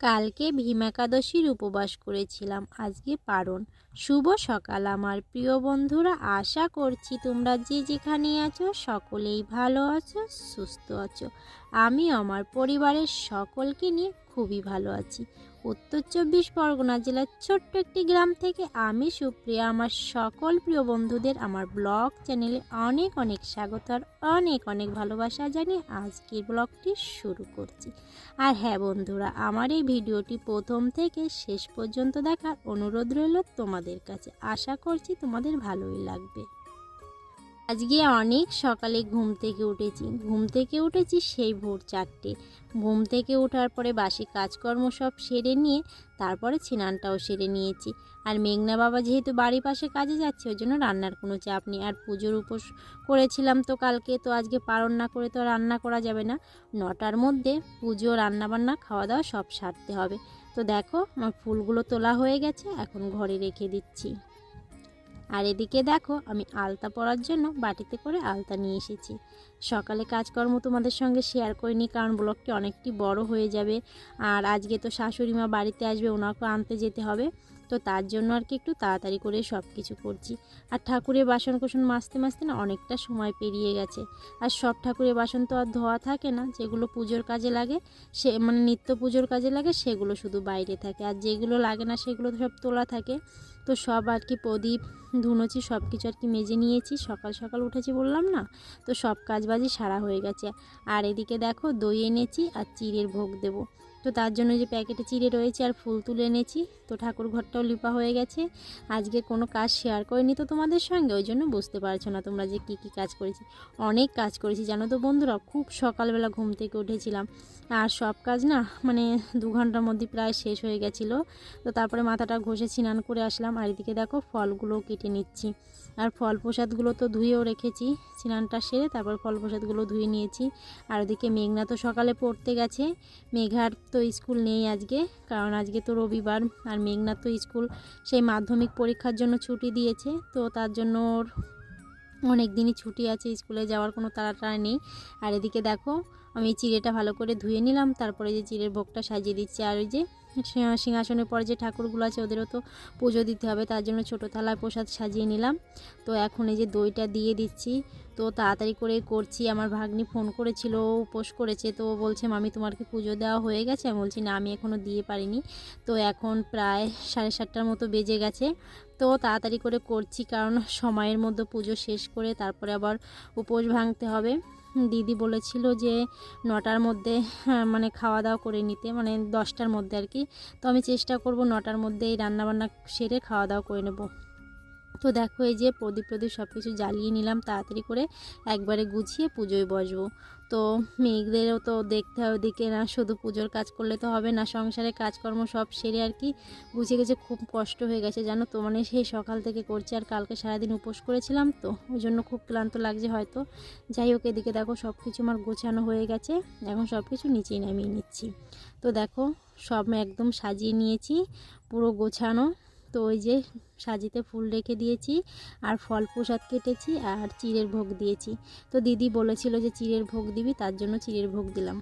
কালকে ভীম একাদশীর উপবাস করেছিলাম। আজকে পারণ। শুভ সকাল আমার প্রিয় বন্ধুরা। আশা করছি তোমরা যে যেখানে আছো, সকলেই ভালো আছো, সুস্থ আছো। আমি আমার পরিবারের সকলকে নিয়ে খুবই ভালো আছি। উত্তর চব্বিশ পরগনা জেলার ছোট্ট একটি গ্রাম থেকে আমি সুপ্রিয়া, আমার সকল প্রিয় বন্ধুদের আমার ব্লগ চ্যানেলে অনেক অনেক স্বাগত আর অনেক অনেক ভালোবাসা জানিয়ে আজকের ব্লগটি শুরু করছি। আর হ্যাঁ বন্ধুরা, আমার এই ভিডিওটি প্রথম থেকে শেষ পর্যন্ত দেখার অনুরোধ রইল তোমাদের কাছে। আশা করছি তোমাদের ভালোই লাগবে। আজকে অনেক সকালে ঘুম থেকে উঠেছি। ঘুম থেকে উঠেছি সেই ভোর চারটে। ঘুম থেকে ওঠার পরে বাসি কাজকর্ম সব সেরে নিয়ে তারপরে স্নানটাও সেরে নিয়েছি। আর মেঘনা বাবা যেহেতু বাড়ির পাশে কাজে যাচ্ছে, ওই জন্য রান্নার কোনো চাপ নেই। আর পুজোর উপোস করেছিলাম তো কালকে, তো আজকে পালন না করে তো রান্না করা যাবে না। নটার মধ্যে পুজো, রান্নাবান্না খাওয়া দাওয়া সব সারতে হবে। তো দেখো, আমার ফুলগুলো তোলা হয়ে গেছে, এখন ঘরে রেখে দিচ্ছি। আর এদিকে দেখো আমি আলতা পরার জন্য বাটিতে করে আলতা নিয়ে এসেছি। সকালে কাজকর্ম তোমাদের সঙ্গে শেয়ার করিনি, কারণ ব্লগটি অনেকটি বড় হয়ে যাবে। আর আজকে তো শাশুড়ি মা বাড়িতে আসবে, ওনাকেও আনতে যেতে হবে। তো তার জন্য আর কি একটু তাড়াতাড়ি করে সব কিছু করছি। আর ঠাকুরের বাসন কুসন মাজতে মাজতে না অনেকটা সময় পেরিয়ে গেছে। আর সব ঠাকুরের বাসন তো আর ধোয়া থাকে না, যেগুলো পুজোর কাজে লাগে, সে মানে নিত্য পুজোর কাজে লাগে, সেগুলো শুধু বাইরে থাকে। আর যেগুলো লাগে না, সেগুলো সব তোলা থাকে। তো সব আর কি প্রদীপ ধুনোছি সব কিছু আর কি মেজে নিয়েছি। সকাল সকাল উঠেছি বললাম না, তো সব কাজবাজি সারা হয়ে গেছে। আর এদিকে দেখো দই এনেছি আর চিড়ের ভোগ দেবো। তো তার জন্য যে প্যাকেটে চিড়ে রয়েছে আর ফুল তুলে এনেছি, তো ঠাকুর ঘরটাও লিপা হয়ে গেছে। আজকে কোনো কাজ শেয়ার করিনি তো তোমাদের সঙ্গে, ওই জন্য বুঝতে পারছ না তোমরা যে কী কী কাজ করেছি। অনেক কাজ করেছি, জানো তো বন্ধুরা, খুব সকালবেলা ঘুম থেকে উঠেছিলাম। আর সব কাজ না মানে দু ঘণ্টার মধ্যে প্রায় শেষ হয়ে গেছিল। তো তারপরে মাথাটা ঘষে স্নান করে আসলাম, আর এদিকে দেখো ফলগুলো কেটে নিচ্ছি। আর ফল প্রসাদগুলো তো ধুয়েও রেখেছি, স্নানটা সেরে তারপর ফল প্রসাদগুলো ধুয়ে নিয়েছি। আর ওদিকে মেঘনা তো সকালে পড়তে গেছে, মেঘার স্কুল নেই আজকে, কারণ আজকে তো রবিবার আর মেঘনাথ তো স্কুল। সেই মাধ্যমিক পরীক্ষার জন্য ছুটি দিয়েছে, তো তার জন্য ওর অনেক দিনই ছুটি আছে, স্কুলে যাওয়ার কোনো তাড়াতাড়ি নেই। আর এদিকে দেখো, আমি চিড়েটা ভালো করে ধুয়ে নিলাম, তারপরে যে চিড়ের ভোগটা সাজিয়ে দিচ্ছি, আর ওই যে সিংহাসনের পরে যে ঠাকুরগুলো আছে ওদেরও তো পুজো দিতে হবে, তার জন্য ছোটো থালায় প্রসাদ সাজিয়ে নিলাম। তো এখন এই যে দইটা দিয়ে দিচ্ছি, তো তাড়াতাড়ি করে করছি। আমার ভাগ্নি ফোন করেছিল উপোস করেছে, তো বলছে, মামি তোমার কি পুজো দেওয়া হয়ে গেছে? আমি বলছি, না, আমি এখনও দিয়ে পারিনি। তো এখন প্রায় সাড়ে সাতটার মতো বেজে গেছে। তো তাড়াতাড়ি করে করছি, কারণ সময়ের মধ্যে পুজো শেষ করে তারপরে আবার উপোস ভাঙতে হবে। দিদি বলেছিল যে নটার মধ্যে হ্যাঁ, মানে খাওয়া দাওয়া করে নিতে মানে দশটার মধ্যে আর কি। তো আমি চেষ্টা করব নটার মধ্যে মধ্যেই রান্নাবান্না সেরে খাওয়া দাওয়া করে নেব। তো দেখো এই যে প্রদীপ প্রদীপ সব কিছু জ্বালিয়ে নিলাম, তাড়াতাড়ি করে একবারে গুছিয়ে পুজোয় বসবো। তো মেয়েদেরও তো দেখতে হবে ওদিকে না, শুধু পুজোর কাজ করলে তো হবে না, সংসারে কাজকর্ম সব সেরে আর কি। গুছিয়ে গেছে খুব কষ্ট হয়ে গেছে, জানো তো মানে সেই সকাল থেকে করছি আর কালকে সারাদিন উপোস করেছিলাম তো, ওই জন্য খুব ক্লান্ত লাগছে হয়তো। যাই হোক, এদিকে দেখো সব কিছু আমার গোছানো হয়ে গেছে, এখন সব কিছু নিচেই নামিয়ে নিচ্ছি। তো দেখো, সব একদম সাজিয়ে নিয়েছি, পুরো গোছানো। তো ওই যে সাজিতে ফুল রেখে দিয়েছি, আর ফল প্রসাদ কেটেছি আর চিড়ের ভোগ দিয়েছি। তো দিদি বলেছিল যে চিড়ের ভোগ দিবি, তার জন্য চিড়ের ভোগ দিলাম।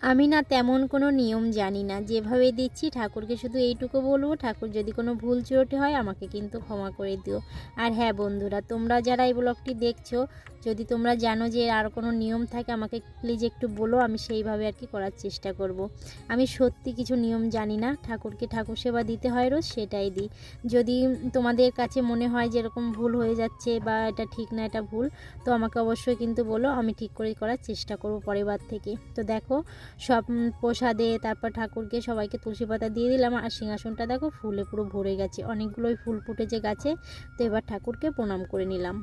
আমি না তেমন কোনো নিয়ম জানি না। যেভাবে দিচ্ছি ঠাকুরকে শুধু এইটুকু বলব, ঠাকুর যদি কোনো ভুল চুরোটি হয় আমাকে কিন্তু ক্ষমা করে দিও। আর হ্যাঁ বন্ধুরা, তোমরা যারা এই ব্লগটি দেখছ, যদি তোমরা জানো যে আর কোনো নিয়ম থাকে, আমাকে প্লিজ একটু বলো, আমি সেইভাবে আর কি করার চেষ্টা করব। আমি সত্যি কিছু নিয়ম জানি না, ঠাকুরকে ঠাকুর সেবা দিতে হয় রোজ সেটাই দিই। যদি তোমাদের কাছে মনে হয় যে এরকম ভুল হয়ে যাচ্ছে বা এটা ঠিক না, এটা ভুল, তো আমাকে অবশ্যই কিন্তু বলো, আমি ঠিক করে করার চেষ্টা করব পরের থেকে। তো দেখো সব প্রসাদে, তারপর ঠাকুরকে সবাইকে তুলসী পাতা দিয়ে দিলাম আর সিংহাসনটা দেখো ফুলে পুরো ভরে গেছে। অনেকগুলোই ফুল ফুটেছে গাছে। তো এবার ঠাকুরকে প্রণাম করে নিলাম।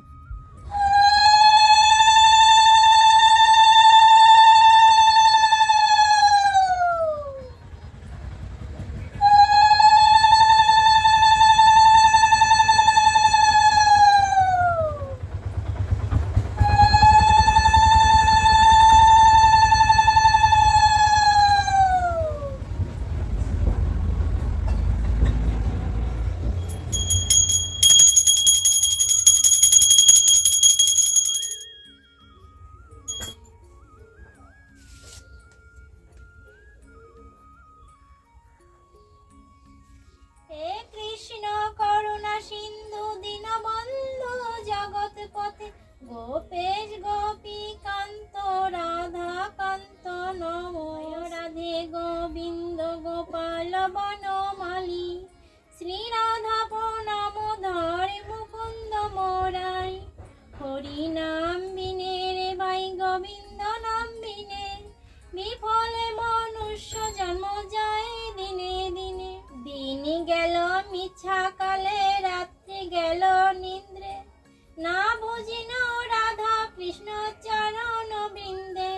না বুঝিন রাধা কৃষ্ণ চরণ বৃন্দে।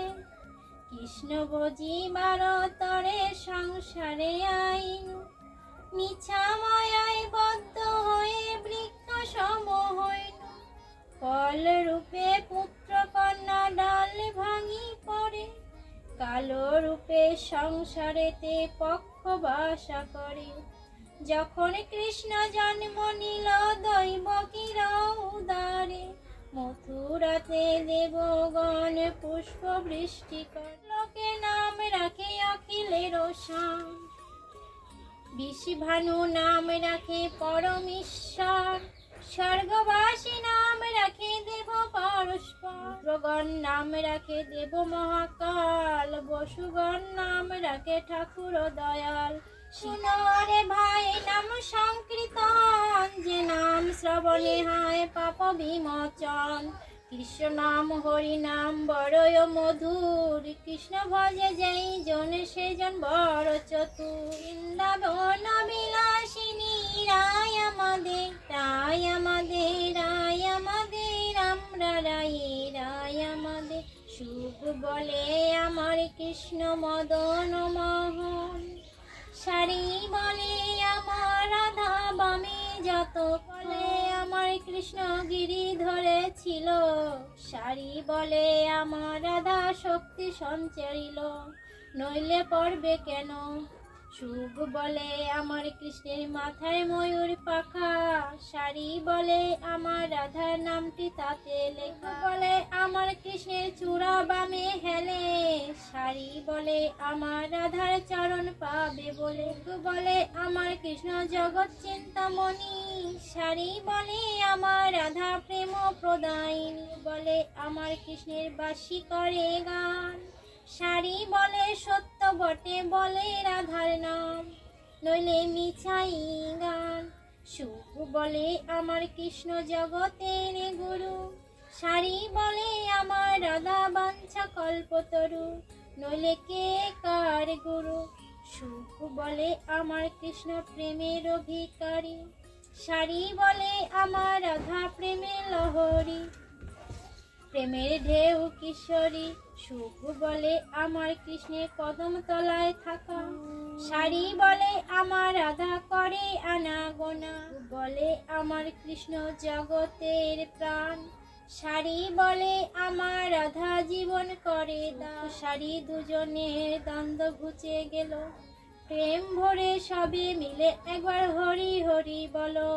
কৃষ্ণ বুঝিবার তরে সংসারে আইন। মিছা মায়ায় বদ্ধ হয়ে বৃক্ষ সম হইল। ফল রূপে পুত্র কন্যা ডাল ভাঙি পড়ে। কালো রূপে সংসারেতে পক্ষ বাসা করে। যখন কৃষ্ণ জন্ম নিল দৈব কিরা উদারে। মথুরাতে দেবগণ পুষ্প বৃষ্টি লোকে নাম রাখে অখিলের শান বিষভানু নাম রাখে পরমেশ্বর। স্বর্গবাসী নাম রাখে দেব পরস্পর। নাম রাখে দেব মহাকাল। বসুগণ নাম রাখে ঠাকুর দয়াল। শুনরে ভাই নাম সংকীর্তন, যে নাম শ্রবণে হয় পাপ বিমোচন। কৃষ্ণ নাম, হরি নাম বড়য় মধুর। কৃষ্ণ ভজে যেই জন সেজন বড় চতুর। বৃন্দাবন বিলাসিনী, রায় আমাদের রায় আমাদের রায় আমাদের, আমরা রায় রায় আমাদের। সুখ বলে আমার কৃষ্ণ মদন মোহন। শাড়ি বলে আমার রাধা বামে যত বলে আমার কৃষ্ণ গিরি ধরেছিল। শাড়ি বলে আমার রাধা শক্তি সঞ্চারিল, নইলে পড়বে কেন? সুখ বলে আমার কৃষ্ণের মাথায় ময়ূর পাখা, শাড়ি বলে আমার রাধার নামটি তাতে লেখা, বলে আমার কৃষ্ণের চূড়া বামে হেলে, শাড়ি বলে আমার রাধার চরণ পাবে বলে বলে আমার কৃষ্ণ জগৎ চিন্তামণি, শাড়ি বলে আমার রাধা প্রেম প্রদায়িনী, বলে আমার কৃষ্ণের বাসি করে গান। শাড়ি বলে সত্য, বটে বলে রাধার নাম। নইলে মিছাই গান সুখ বলে আমার কৃষ্ণ জগতের গুরু। শাড়ি বলে আমার রাধা বাঞ্ছা কল্পতরু নইলে কে কার গুরু? সুখ বলে আমার কৃষ্ণ প্রেমের অধিকারী। শাড়ি বলে আমার রাধা প্রেমের লহরী। প্রেমের ঢেউ কিশোরী সুখ বলে আমার কৃষ্ণের কদম তলায় থাকা। শাড়ি বলে আমার রাধা করে আনা গোনা বলে আমার কৃষ্ণ জগতের প্রাণ। শাড়ি বলে আমার রাধা জীবন করে দা। শাড়ি দুজনের দ্বন্দ্ব ঘুচে গেল। প্রেম ভরে সবে মিলে একবার হরি হরি বলো।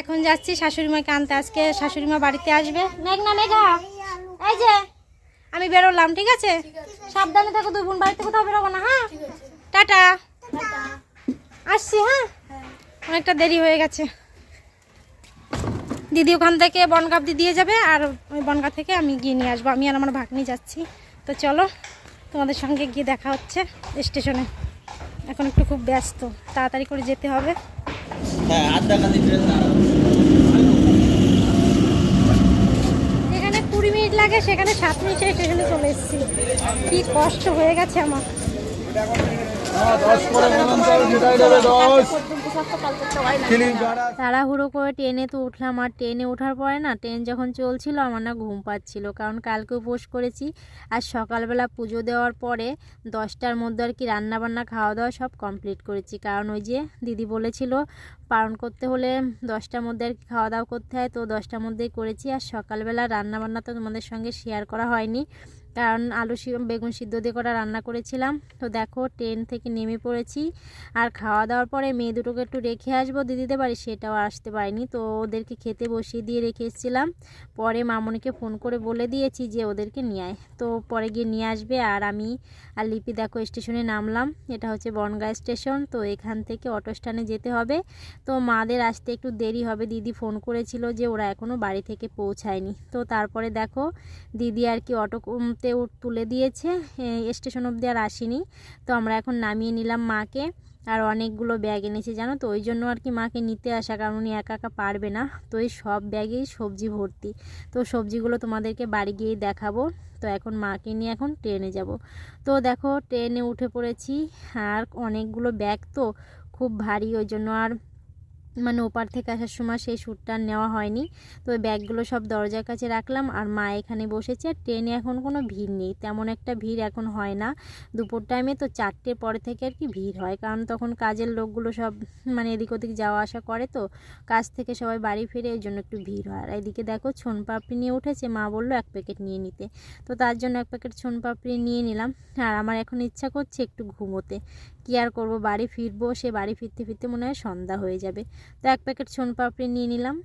এখন যাচ্ছি শাশুড়ি মাকে আনতে। আজকে শাশুড়ি মা বাড়িতে আসবে। মেঘনা, মেঘা, এই যে, আমি বেরোলাম, ঠিক আছে? সাবধানে থাকো, দুই বোন বাড়িতে কোথাও বেরোবো না হ্যাঁ? টাটা। আসছি হ্যাঁ? অনেকটা দেরি হয়ে গেছে। দিদি ওখান থেকে বনগাঁ অব্দি দিয়ে যাবে, আর ওই বনগাঁ থেকে আমি গিয়ে নিয়ে আসব। আমি আর আমার ভাগ্নি যাচ্ছি। তো চলো, তোমাদের সঙ্গে গিয়ে দেখা হচ্ছে স্টেশনে। এখন একটু খুব ব্যস্ত, তাড়াতাড়ি করে যেতে হবে। হ্যাঁ ট্রেন এখানে কুড়ি মিনিট লাগে সেখানে সাত মিনিটে স্টেশনে চলে এসেছি। কি কষ্ট হয়ে গেছে আমার। দশ করে তাড়াহুড়ো করে ট্রেনে তো উঠলাম আর ট্রেনে ওঠার পরে না ট্রেন যখন চলছিল আমার না ঘুম পাচ্ছিল। কারণ কালকে উপোস করেছি আর সকালবেলা পুজো দেওয়ার পরে দশটার মধ্যে আর কি রান্নাবান্না খাওয়া দাওয়া সব কমপ্লিট করেছি। কারণ ওই যে দিদি বলেছিল পালন করতে হলে দশটার মধ্যে আর কি খাওয়া দাওয়া করতে হয় তো দশটার মধ্যেই করেছি। আর সকালবেলা রান্নাবান্না তো তোমাদের সঙ্গে শেয়ার করা হয়নি। কারণ আলু বেগুন সিদ্ধ দিয়ে করা রান্না করেছিলাম। তো দেখো, ট্রেন থেকে নেমে পড়েছি। আর খাওয়া দাওয়ার পরে মেয়ে দুটোকে একটু রেখে আসব। দিদিদের বাড়ি সেটাও আসতে পারিনি। তো ওদেরকে খেতে বসিয়ে দিয়ে রেখে এসেছিলাম। পরে মামনিকে ফোন করে বলে দিয়েছি যে ওদেরকে নিয়ে আয়। তো পরে গিয়ে নিয়ে আসবে। আর আমি আর লিপি দেখো, স্টেশনে নামলাম। এটা হচ্ছে বনগাঁ স্টেশন। তো এখান থেকে অটো স্ট্যান্ডে যেতে হবে। তো মাদের আসতে একটু দেরি হবে। দিদি ফোন করেছিল যে ওরা এখনও বাড়ি থেকে পৌঁছায়নি। তো তারপরে দেখো, দিদি আর কি অটোতে তুলে দিয়েছে। স্টেশন অবধি আর আসেনি। তো আমরা এখন নামিয়ে নিলাম মাকে। আর অনেকগুলো ব্যাগ এনেছে, জানো তো? ওই জন্য আর কি মাকে নিতে আসা, কারণ উনি একা একা পারবে না। তো এই সব ব্যাগেই সবজি ভর্তি। তো সবজিগুলো তোমাদেরকে বাড়ি গিয়েই দেখাবো। তো এখন মাকে নিয়ে এখন ট্রেনে যাব। তো দেখো, ট্রেনে উঠে পড়েছি। আর অনেকগুলো ব্যাগ তো খুব ভারী, ওই জন্য আর মানে ওপার থেকে আসার সময় সেই শ্যুটটা নেওয়া হয়নি। তো ব্যাগগুলো সব দরজার কাছে রাখলাম আর মা এখানে বসেছে আর ট্রেনে এখন কোনো ভিড় নেই। তেমন একটা ভিড় এখন হয় না। দুপুর টাইমে তো চারটের পরে থেকে আর কি ভিড় হয়। কারণ তখন কাজের লোকগুলো সব মানে এদিক ওদিক যাওয়া আসা করে তো কাজ থেকে সবাই বাড়ি ফিরে এই জন্য একটু ভিড় হয়। আর এদিকে দেখো ছোন পাপড়ি নিয়ে উঠেছে। মা বলল এক প্যাকেট নিয়ে নিতে। তো তার জন্য এক প্যাকেট ছোন পাপড়ি নিয়ে নিলাম। আর আমার এখন ইচ্ছা করছে একটু ঘুমোতে। কি আর করব? বাড়ি ফিরবো, সে বাড়ি ফিরতে ফিরতে মনে হয় সন্ধ্যা হয়ে যাবে। তো এক প্যাকেট সোন পাপড়ি নিয়ে নিলাম।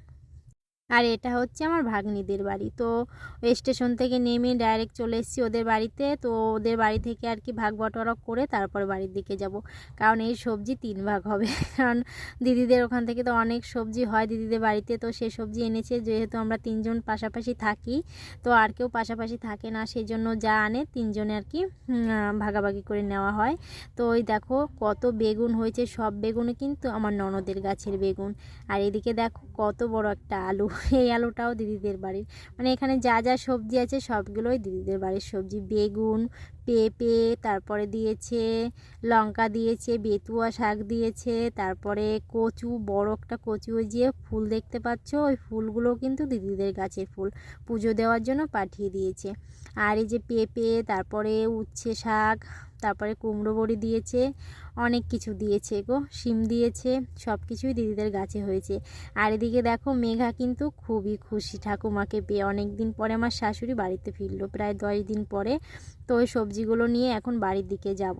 আর এটা হচ্ছে আমার ভাগ্নিদের বাড়ি। তো স্টেশন থেকে নেমে ডাইরেক্ট চলে এসেছি ওদের বাড়িতে। তো ওদের বাড়ি থেকে আর কি ভাগ বটরা করে তারপর বাড়ির দিকে যাব। কারণ এই সবজি তিন ভাগ হবে। কারণ দিদিদের ওখান থেকে তো অনেক সবজি হয় দিদিদের বাড়িতে। তো সে সবজি এনেছে, যেহেতু আমরা তিনজন পাশাপাশি থাকি। তো আর কেউ পাশাপাশি থাকে না সেই জন্য যা আনে তিনজনে আর কি ভাগাভাগি করে নেওয়া হয়। তো ওই দেখো কত বেগুন হয়েছে, সব বেগুনে কিন্তু আমার ননদের গাছের বেগুন। আর এদিকে দেখো কত বড় একটা আলু। এই আলুটাও দিদিদের বাড়ির। মানে এখানে যা যা সবজি আছে সবগুলোই দিদিদের বাড়ির সবজি। বেগুন, পেঁপে, তারপরে দিয়েছে লঙ্কা দিয়েছে, বেতুয়া শাক দিয়েছে, তারপরে কচু, বড় একটা কচু যে ফুল দেখতে পাচ্ছ, ওই ফুলগুলো কিন্তু দিদিদের গাছের ফুল। পুজো দেওয়ার জন্য পাঠিয়ে দিয়েছে। আর এই যে পেঁপে, তারপরে উচ্ছে শাক তারপরে কুমড়ো বড়ি দিয়েছে, অনেক কিছু দিয়েছে গো। শিম দিয়েছে, সব কিছুই দিদিদের গাছে হয়েছে। আর এদিকে দেখো মেঘা কিন্তু খুবই খুশি ঠাকুমাকে পেয়ে। অনেক দিন পরে আমার শাশুড়ি বাড়িতে ফিরলো, প্রায় দশ দিন পরে। তো ওই সবজিগুলো নিয়ে এখন বাড়ির দিকে যাব।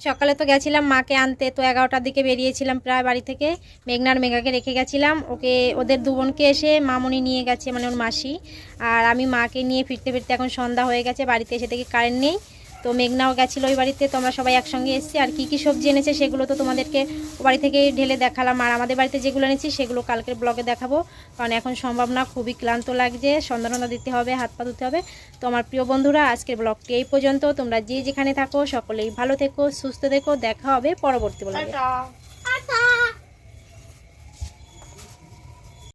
সকালে তো গেছিলাম মাকে আনতে, তো এগারোটার দিকে বেরিয়েছিলাম প্রায় বাড়ি থেকে। মেঘনার মেঘাকে রেখে গেছিলাম। ওকে, ওদের দু বোনকে এসে মামনি নিয়ে গেছে মানে ওর মাসি। আর আমি মাকে নিয়ে ফিরতে ফিরতে এখন সন্ধ্যা হয়ে গেছে, বাড়িতে এসে থেকে কারেন্ট নেই। তো মেঘনাও গেছিল ওই বাড়িতে তো আমরা সবাই একসঙ্গে এসেছি। আর কী কী সবজি এনেছে সেগুলো তো তোমাদেরকে ও বাড়ি থেকে ঢেলে দেখালাম। আর আমাদের বাড়িতে যেগুলো এনেছি সেগুলো কালকের ব্লগে দেখাবো। কারণ এখন সম্ভব না খুবই ক্লান্ত লাগছে। সন্ধ্যা সন্ধ্যা দিতে হবে হাত পা ধুতে হবে। তো আমার প্রিয় বন্ধুরা আজকের ব্লগটি এই পর্যন্ত। তোমরা যে যেখানে থাকো সকলেই ভালো থেকো সুস্থ থেকো। দেখা হবে পরবর্তী ব্লগে।